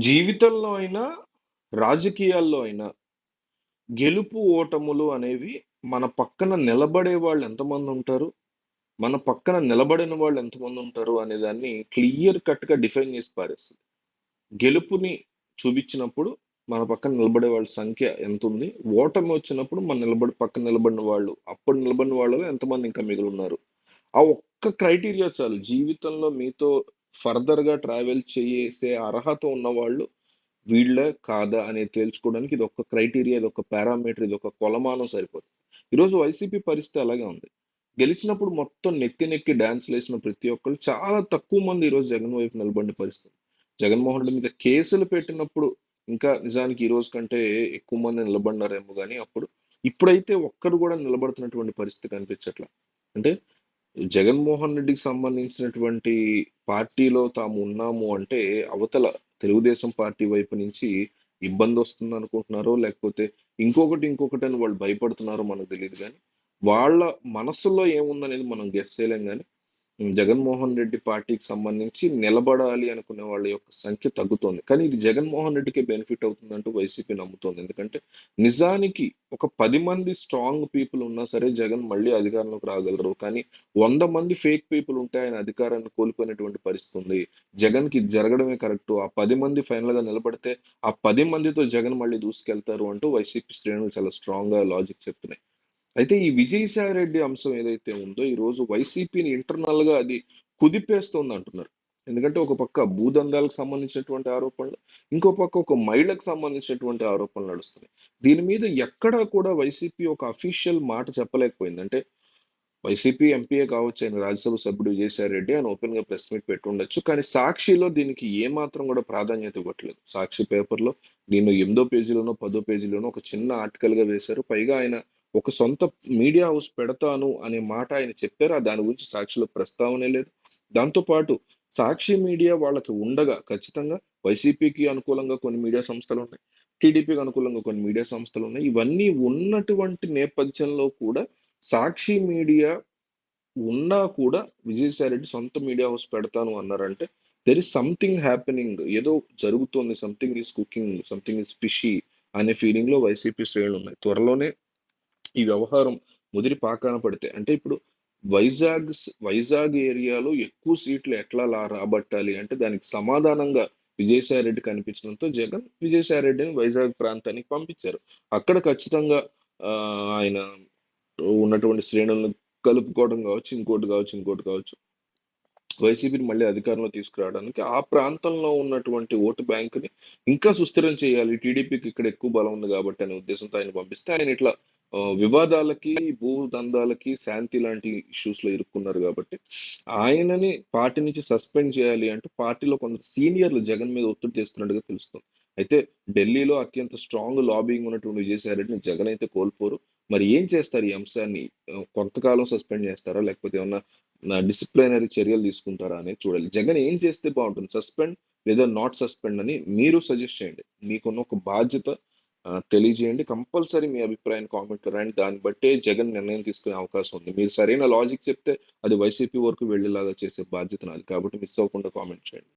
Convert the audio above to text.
జీవితంలో అయినా, రాజకీయాల్లో అయినా గెలుపు, ఓటములు అనేవి మన పక్కన నిలబడే వాళ్ళు ఎంతమంది ఉంటారు మన పక్కన నిలబడిన వాళ్ళు ఎంతమంది ఉంటారు అనే దాన్ని క్లియర్ కట్‌గా డిఫైన్ చేసి పారేస్తుంది గెలుపుని చూపించినప్పుడు మన పక్కన నిలబడే వాళ్ళ సంఖ్య ఎంత ఉంది ఓటమి వచ్చినప్పుడు మన నిలబడి పక్కన నిలబడిన వాళ్ళు, అప్పుడు నిలబడిన వాళ్ళలో ఎంతమంది ఇంకా మిగిలున్నారు? ఆ ఒక్క క్రైటీరియా చాలు. జీవితంలో మీతో ఫర్దర్‌గా ట్రావెల్ చేసే అర్హత ఉన్నవాళ్ళు వీళ్ళ కాదా? అనేది తేల్చుకోవడానికి ఒక క్రైటీరియా, ఇదొక పారామీటర్, ఒక కొలమానం సరిపోతుంది. ఈరోజు వైసీపీ పరిస్థితి అలాగే ఉంది. గెలిచినప్పుడు మొత్తం నెక్కి నెక్కి డాన్స్‌లేసిన ప్రతి ఒక్కరు చాలా తక్కువ మంది ఈరోజు జగన్ వైపు నిలబడిన పరిస్థితి. జగన్మోహన్ రెడ్డి మీద కేసులు పెట్టినప్పుడు ఇంకా నిజానికి ఈ రోజు కంటే ఎక్కువ మంది నిలబడినారేమో కానీ అప్పుడు. ఇప్పుడైతే ఒక్కరు కూడా నిలబడుతున్నటువంటి పరిస్థితి కనిపించట్ల. అంటే జగన్మోహన్ రెడ్డికి సంబంధించినటువంటి పార్టీలో తాము ఉన్నాము అంటే అవతల తెలుగుదేశం పార్టీ వైపు నుంచి ఇబ్బంది వస్తుందని అనుకుంటున్నారో లేకపోతే ఇంకొకటి, ఇంకొకటి అని వాళ్ళు భయపడుతున్నారో మనకు తెలియదు కానీ వాళ్ళ మనసులో ఏముందనేది మనం గెస్ చేయలేం గానీ, జగన్మోహన్ రెడ్డి పార్టీకి సంబంధించి నిలబడాలి అనుకునే వాళ్ళ యొక్క సంఖ్య తగ్గుతోంది. కానీ ఇది జగన్మోహన్ రెడ్డికి బెనిఫిట్ అవుతుందంటూ వైసీపీ నమ్ముతోంది. ఎందుకంటే నిజానికి ఒక పది మంది స్ట్రాంగ్ పీపుల్ ఉన్నా సరే జగన్ మళ్ళీ అధికారంలోకి రాగలరు. కానీ వంద మంది ఫేక్ పీపుల్ ఉంటే ఆయన అధికారాన్ని కోల్పోయినటువంటి పరిస్థితి ఉంది. జగన్‌కి జరగడమే కరెక్ట్ ఆ పది మంది ఫైనల్‌గా నిలబడితే ఆ పది మందితో జగన్ మళ్ళీ దూసుకెళ్తారు అంటూ వైసీపీ శ్రేణులు చాలా స్ట్రాంగ్‌గా లాజిక్ చెప్తున్నాయి. అయితే ఈ విజయసాయి రెడ్డి అంశం ఏదైతే ఉందో ఈరోజు వైసీపీని ఇంటర్నల్‌గా అది కుదిపేస్తోందంటున్నారు. ఎందుకంటే ఒక పక్క భూదందాలకు సంబంధించినటువంటి ఆరోపణలు, ఇంకో పక్క ఒక మహిళకు సంబంధించినటువంటి ఆరోపణలు నడుస్తున్నాయి. దీని మీద ఎక్కడా కూడా వైసీపీ ఒక అఫీషియల్ మాట చెప్పలేకపోయింది. అంటే వైసీపీ ఎంపీఏ కావచ్చు ఆయన రాజ్యసభ సభ్యుడు విజయసాయి రెడ్డి ఆయన ఓపెన్‌గా ప్రెస్ మీట్ పెట్టుండొచ్చు. కానీ సాక్షిలో దీనికి ఏమాత్రం కూడా ప్రాధాన్యత ఇవ్వట్లేదు. సాక్షి పేపర్‌లో నేను ఎనిమిదో పేజీలోనో, పదో పేజీలోనో ఒక చిన్న ఆర్టికల్‌గా వేశారు. పైగా ఆయన ఒక సొంత మీడియా హౌస్ పెడతాను అనే మాట ఆయన చెప్పారు. దాని గురించి సాక్షిలో ప్రస్తావనే లేదు. దాంతో పాటు సాక్షి మీడియా వాళ్ళకి ఉండగా ఖచ్చితంగా వైసీపీకి అనుకూలంగా కొన్ని మీడియా సంస్థలు ఉన్నాయి టీడీపీకి అనుకూలంగా కొన్ని మీడియా సంస్థలు ఉన్నాయి ఇవన్నీ ఉన్నటువంటి నేపథ్యంలో కూడా సాక్షి మీడియా ఉన్నా కూడా విజయసాయి రెడ్డి సొంత మీడియా హౌస్ పెడతాను అన్నారంటే దెర్ ఇస్ సంథింగ్ హ్యాపెనింగ్ ఏదో జరుగుతోంది. Something is cooking, something is fishy అనే ఫీలింగ్‌లో వైసీపీ శ్రేణులు ఉన్నాయి త్వరలోనే ఈ వ్యవహారం ముదిరి పాకాన పడితే అంటే ఇప్పుడు వైజాగ్ వైజాగ్ ఏరియాలో ఎక్కువ సీట్లు ఎట్లా రాబట్టాలి అంటే దానికి సమాధానంగా విజయసాయి రెడ్డి కనిపించడంతో జగన్ విజయసాయి రెడ్డిని వైజాగ్ ప్రాంతానికి పంపించారు. అక్కడ ఖచ్చితంగా ఆయన ఉన్నటువంటి శ్రేణులను కలుపుకోవడం కావచ్చు, ఇంకోటి కావచ్చు, ఇంకోటి కావచ్చు. వైసీపీని మళ్ళీ అధికారంలో తీసుకురావడానికి ఆ ప్రాంతంలో ఉన్నటువంటి ఓటు బ్యాంకుని ఇంకా సుస్థిరం చేయాలి. టీడీపీకి ఇక్కడ ఎక్కువ బలం ఉంది కాబట్టి అనే ఉద్దేశంతో ఆయన పంపిస్తే ఆయన ఇట్లా వివాదాలకి వివాదాలకి, భూదందాలకి, శాంతి లాంటి ఇష్యూస్‌లో ఇరుక్కున్నారు కాబట్టి ఆయనని పార్టీ నుంచి సస్పెండ్ చేయాలి అంటూ పార్టీలో కొంత సీనియర్‌లు జగన్ మీద ఒత్తిడి చేస్తున్నట్టుగా తెలుస్తుంది. అయితే ఢిల్లీలో అత్యంత స్ట్రాంగ్ లాబింగ్ ఉన్నటువంటి విజయసాయి రెడ్డిని జగన్ అయితే కోల్పోరు. మరి ఏం చేస్తారు ఈ అంశాన్ని? కొంతకాలం సస్పెండ్ చేస్తారా? లేకపోతే ఏమన్నా డిసిప్లినరీ చర్యలు తీసుకుంటారా అనేది చూడాలి. జగన్ ఏం చేస్తే బాగుంటుంది సస్పెండ్ లేదా నాట్ సస్పెండ్ అని మీరు సజెస్ట్ చేయండి. మీకున్న ఒక బాధ్యత తెలియజేయండి. కంపల్సరీ మీ అభిప్రాయాన్ని కామెంట్ రాయండి. దాన్ని బట్టే జగన్ నిర్ణయం తీసుకునే అవకాశం ఉంది. మీరు సరైన లాజిక్ చెప్తే అది వైసీపీ వరకు వెళ్ళేలాగా చేసే బాధ్యత నాది. కాబట్టి మిస్ అవ్వకుండా కామెంట్ చేయండి.